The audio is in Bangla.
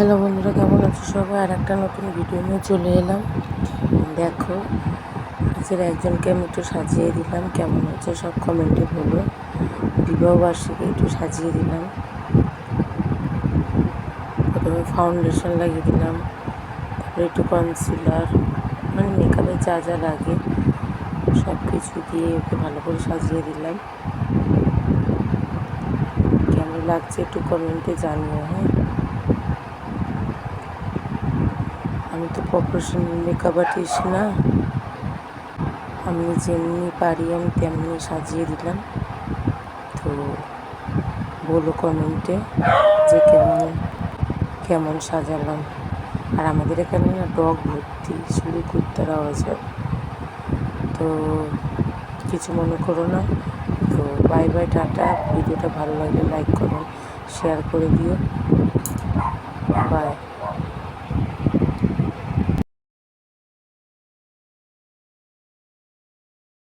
হ্যালো বন্ধুরা, কেমন আছো সবাই? আর একটা নতুন ভিডিও নিয়ে চলে এলাম। দেখো নিজের একজনকে আমি একটু সাজিয়ে দিলাম। কেমন হচ্ছে সব কমেন্টে বলো। বিবাহ বার্ষিকী একটু সাজিয়ে দিলাম। প্রথমে ফাউন্ডেশন লাগিয়ে দিলাম। তারপরে একটু কনসিলার মানে মেকআপে যা যা লাগে সব কিছু দিয়ে ওকে ভালো করে সাজিয়ে দিলাম। কেমন লাগছে একটু কমেন্টে জানিও হ্যাঁ? আমি তো প্রফেশনাল মেকআপ আর্টিস্ট না। আমি যেমনি পারি, আমি তেমনি সাজিয়ে দিলাম। তো বলো কমেন্টে যে কেমন কেমন সাজালাম। আর আমাদের এখানে না ডগ ভর্তি শুধু কুত্তার আওয়াজ তো কিছু মনে করো না। তো বাই বাই টাটা। ভিডিওটা ভালো লাগলে লাইক করো শেয়ার করে দিও।